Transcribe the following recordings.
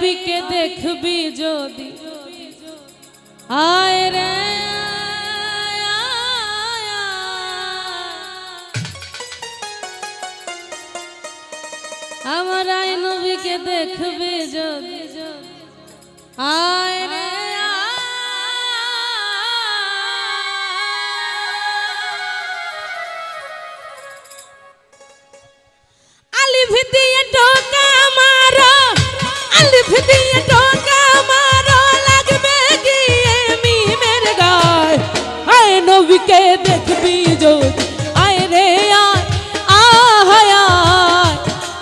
নবীকে দেখবি যদি আয় রে। আমার আয় নবীকে দেখবি যদি আয় নবীকে দেখবি যদি। আয় রে আয়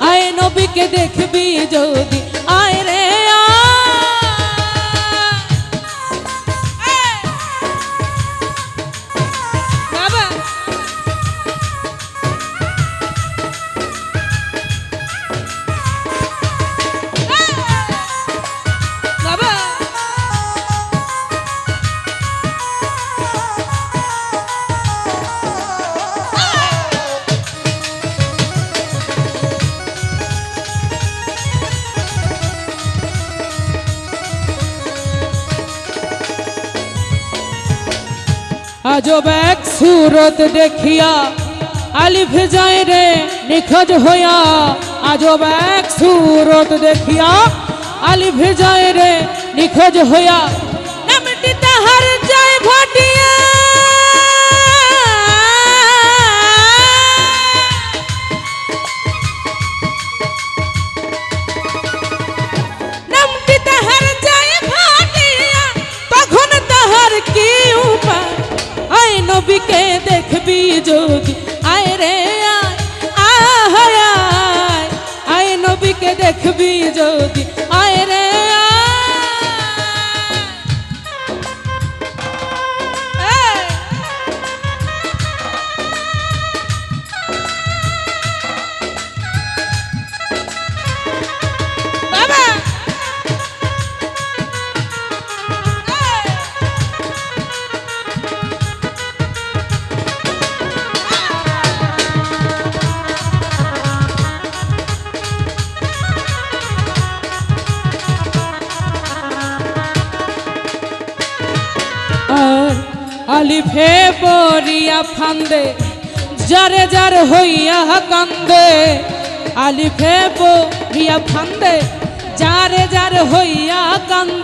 আয় নবীকে দেখবি যদি। আজব এক সুরত দেখিয়া আলিফ যায় রে নিখোঁজ হইয়া। আজব এক সুরত দেখিয়া আলিফ যায় রে নিখোঁজ হইয়া। নামটি তাহার যায় ঘটিয়া। নামটি তাহার যায় ভাটিয়া কি উপায়? নবীকে দেখবি যদি? আয় রে আয় আয় নবীকে দেখবি যদি? আলিফে বরিয়া ফান্দে যারে যার হইয়া কান্দে। আলিফে বরিয়া ফান্দে যারে যার হইয়া কান্দে।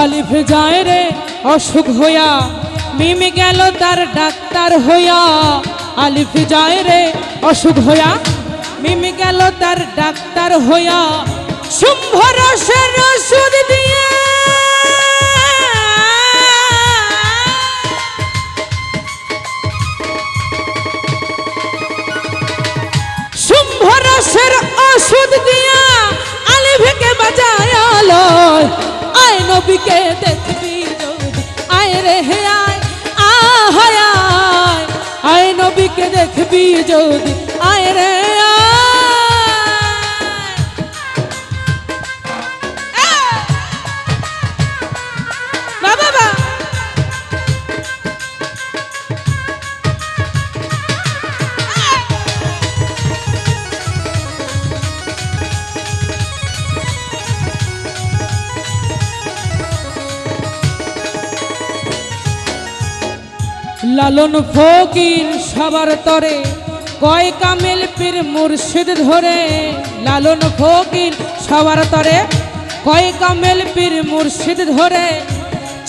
আলিফ যায় রে, অসুখ হইয়া, মিমি গেল তার ডাক্তার হইয়া। আলিফ যায় রে, অসুখ হইয়া, মিমি গেল তার ডাক্তার হইয়া। শুম্ভ রসের ওষুধ দিয়ে। শুম্ভ রসের ওষুধ দিয়া। আয় নবীকে দেখবি লালন ফকির সবার তরে। কয় কামেল পীর মুর্শিদ ধরে। লালন ফকির সবার তরে। কয় কামেল পীর মুর্শিদ ধরে।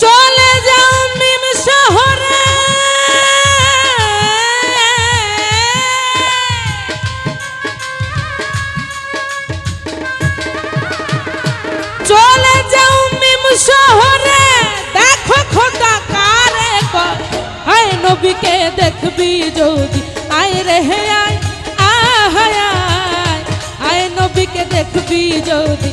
চলে যাও মিম শহরে। নবীকে দেখবি যদি। আয় রে আয় আয় আয় নবীকে দেখবি যদি।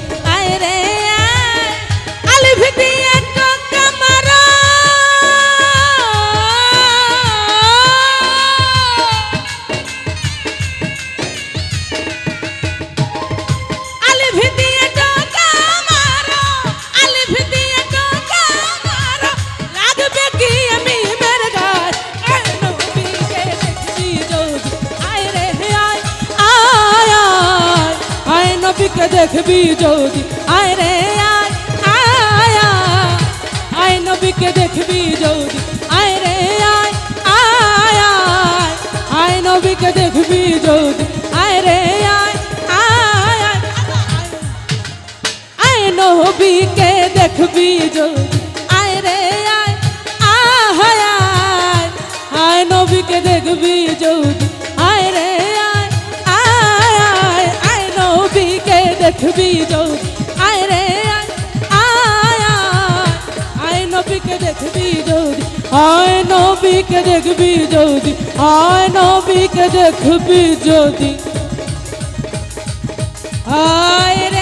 নবীকে দেখবি যদি। আয় রে, আয় আয় আয়। আয় নবীকে দেখবি যদি। আয় রে, আয় আয় আয়। আয় নবীকে দেখবি যদি। আয় রে, আয় আয় আয়। আয় নবীকে দেখবি যদি। আয় রে, আয় আয় আয়। আয় নবীকে দেখবি যদি। দেখবি যদি আয় রে আয়। আয় নবীকে দেখবি যদি, আয় নবীকে দেখবি যদি, আয় নবীকে দেখবি যদি। আয়